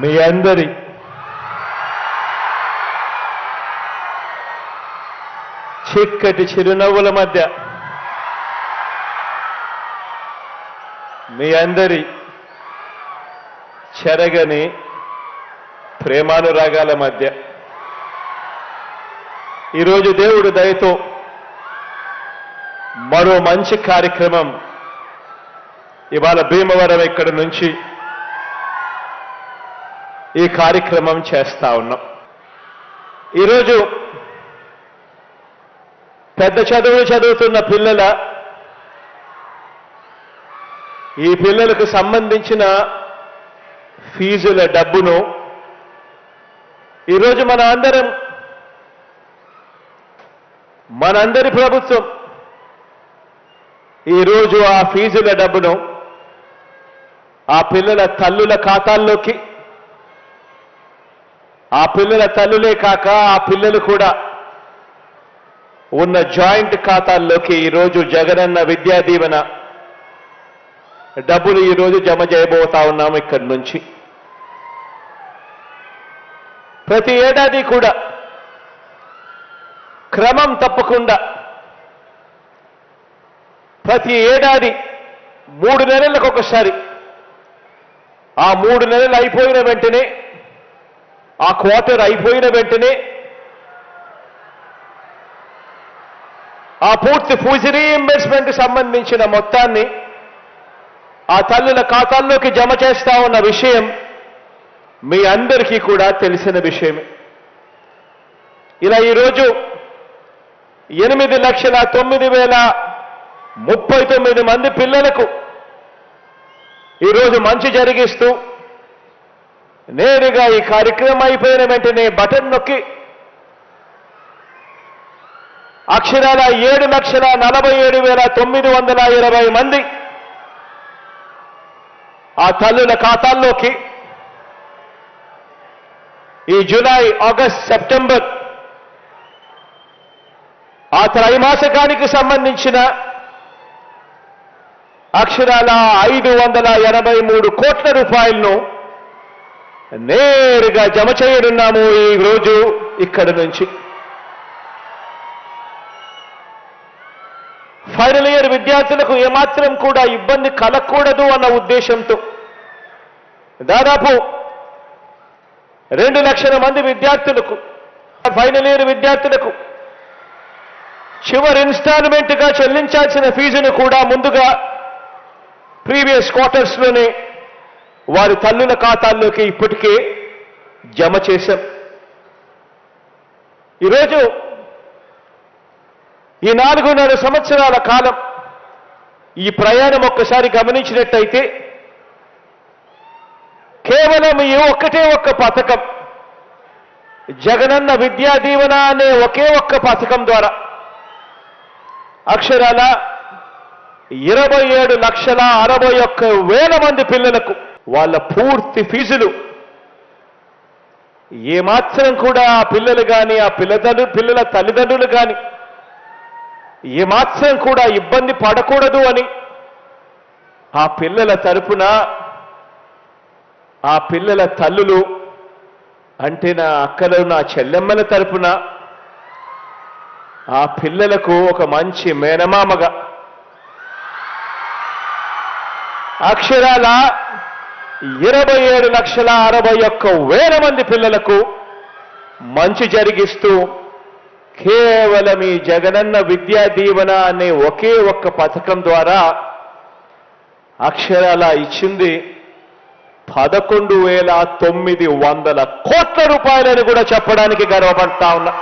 మీ అందరి చిక్కటి చిరునవ్వుల మధ్య మీ అందరి చెరగని ప్రేమానురాగాల మధ్య ఈరోజు దేవుడు దయతో మరో మంచి కార్యక్రమం ఇవాళ భీమవరం ఇక్కడి నుంచి ఈ కార్యక్రమం చేస్తా ఉన్నాం. ఈరోజు పెద్ద చదువులు చదువుతున్న పిల్లల ఈ పిల్లలకు సంబంధించిన ఫీజుల డబ్బును ఈరోజు మన అందరం మనందరి ప్రభుత్వం ఈరోజు ఆ ఫీజుల డబ్బును ఆ పిల్లల తల్లుల ఖాతాల్లోకి ఆ పిల్లల తల్లులే కాక ఆ పిల్లలు కూడా ఉన్న జాయింట్ ఖాతాల్లోకి ఈరోజు జగనన్న విద్యా దీవెన. డబ్బులు ఈరోజు జమ చేయబోతా ఉన్నాము ఇక్కడి నుంచి. ప్రతి ఏడాది కూడా క్రమం తప్పకుండా ప్రతి ఏడాది మూడు నెలలకు ఒకసారి ఆ మూడు నెలలు అయిపోయిన వెంటనే ఆ క్వార్టర్ అయిపోయిన వెంటనే ఆ పూర్తి ఫీజు రీఇంబర్స్మెంట్ సంబంధించిన మొత్తాన్ని ఆ తల్లుల ఖాతాల్లోకి జమ చేస్తా ఉన్న విషయం మీ అందరికీ కూడా తెలిసిన విషయమే. ఇలా ఈరోజు ఎనిమిది లక్షల తొమ్మిది వేల ముప్పై తొమ్మిది మంది పిల్లలకు ఈరోజు మంచి జరిగిస్తూ నేరుగా ఈ కార్యక్రమం అయిపోయిన వెంటనే బటన్ నొక్కి అక్షరాల ఏడు లక్షల నలభై ఏడు వేల తొమ్మిది వందల ఇరవై మంది ఆ తల్లుల ఖాతాల్లోకి ఈ జూలై ఆగస్ట్ సెప్టెంబర్ ఆ త్రైమాసికానికి సంబంధించిన అక్షరాల ఐదు వందల ఎనభై మూడు కోట్ల రూపాయలను నేరుగా జమ చేయనున్నాము ఈ రోజు ఇక్కడి నుంచి. ఫైనల్ ఇయర్ విద్యార్థులకు ఏమాత్రం కూడా ఇబ్బంది కలగకూడదు అన్న ఉద్దేశంతో. దాదాపు రెండు లక్షల మంది విద్యార్థులకు ఫైనల్ ఇయర్ విద్యార్థులకు చివరి ఇన్స్టాల్మెంట్గా చెల్లించాల్సిన ఫీజును కూడా ముందుగా ప్రీవియస్ క్వార్టర్స్లోనే వారి తల్లుల ఖాతాల్లోకి ఇప్పటికే జమ చేశాం. ఈరోజు ఈ నాలుగున్నర సంవత్సరాల కాలం ఈ ప్రయాణం ఒక్కసారి గమనించినట్టయితే కేవలం ఈ ఒక్కటే ఒక్క పథకం. జగనన్న విద్యా దీవెన అనే ఒకే ఒక్క పథకం ద్వారా అక్షరాల ఇరవై ఏడు లక్షల అరవై ఒక్క వేల మంది పిల్లలకు వాళ్ళ పూర్తి ఫీజులు. ఏమాత్రం కూడా ఆ పిల్లలు కానీ ఆ పిల్లలు పిల్లల తల్లిదండ్రులు కానీ ఏమాత్రం కూడా ఇబ్బంది పడకూడదు అని ఆ పిల్లల తరపున ఆ పిల్లల తల్లులు అంటే నా అక్కలు నా చెల్లెమ్మల తరపున ఆ పిల్లలకు ఒక మంచి మేనమామగా. అక్షరాల ఇరవై ఏడు లక్షల అరవై ఒక్క వేల మంది పిల్లలకు మంచి జరిగిస్తూ కేవలం ఈ జగనన్న విద్యా దీవెన అనే ఒకే ఒక్క పథకం ద్వారా అక్షరాల ఇచ్చింది పదకొండు వేల తొమ్మిది వందల కోట్ల రూపాయలని కూడా చెప్పడానికి గర్వపడతా ఉన్నా.